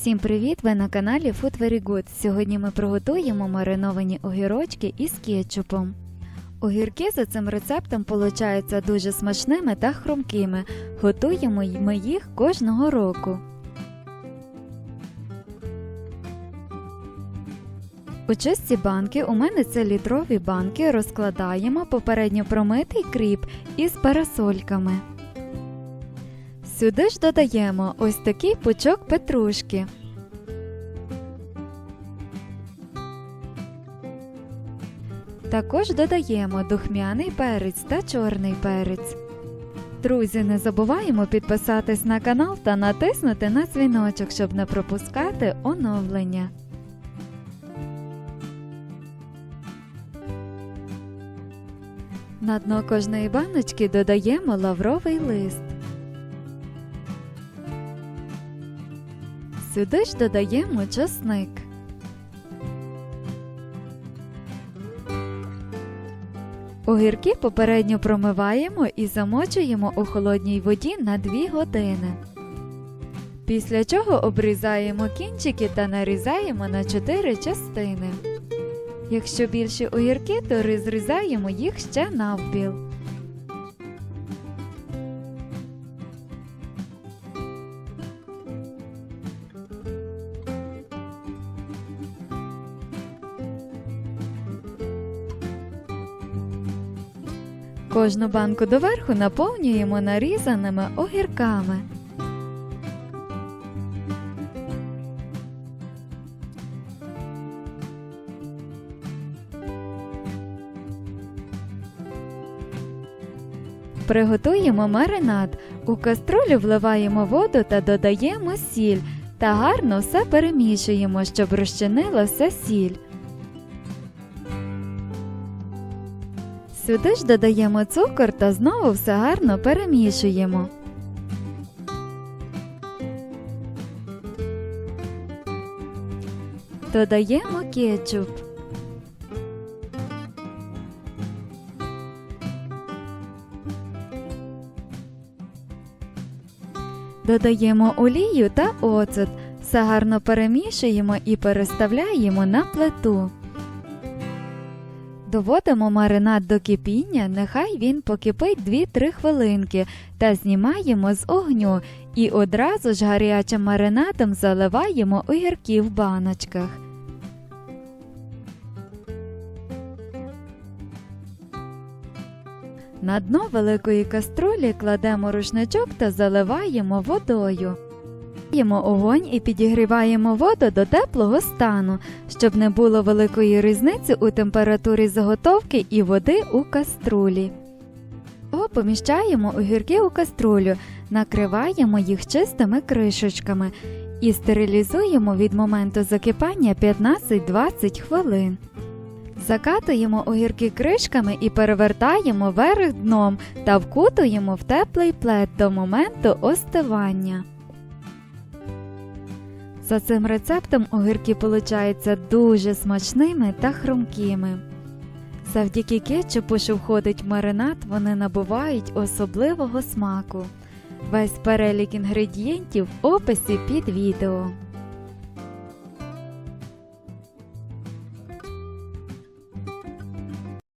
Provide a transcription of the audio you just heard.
Всім привіт! Ви на каналі Food Very Good. Сьогодні ми приготуємо мариновані огірочки із кетчупом. Огірки за цим рецептом получаються дуже смачними та хрумкими. Готуємо ми їх кожного року. У чисті банки у мене це літрові банки розкладаємо попередньо промитий кріп із парасольками. Сюди ж додаємо ось такий пучок петрушки. Також додаємо духмяний перець та чорний перець. Друзі, не забуваємо підписатись на канал та натиснути на дзвіночок, щоб не пропускати оновлення. На дно кожної баночки додаємо лавровий лист. Сюди ж додаємо часник. Огірки попередньо промиваємо і замочуємо у холодній воді на 2 години. Після чого обрізаємо кінчики та нарізаємо на 4 частини. Якщо більші огірки, то розрізаємо їх ще навпіл. Кожну банку доверху наповнюємо нарізаними огірками. Приготуємо маринад. У каструлю вливаємо воду та додаємо сіль та гарно все перемішуємо, щоб розчинилася сіль. Сюди ж додаємо цукор та знову все гарно перемішуємо. Додаємо кетчуп. Додаємо олію та оцет. Все гарно перемішуємо і переставляємо на плиту. Доводимо маринад до кипіння, нехай він покипить 2-3 хвилинки та знімаємо з огню і одразу ж гарячим маринадом заливаємо огірки в баночках. На дно великої каструлі кладемо рушничок та заливаємо водою. Ємо огонь і підігріваємо воду до теплого стану, щоб не було великої різниці у температурі заготовки і води у каструлі. О, поміщаємо огірки у каструлю, накриваємо їх чистими кришечками і стерилізуємо від моменту закипання 15-20 хвилин. Закатуємо огірки кришками і перевертаємо вверх дном та вкутуємо в теплий плед до моменту остивання. За цим рецептом огірки получаються дуже смачними та хрумкими. Завдяки кетчупу, що входить в маринад, вони набувають особливого смаку. Весь перелік інгредієнтів в описі під відео.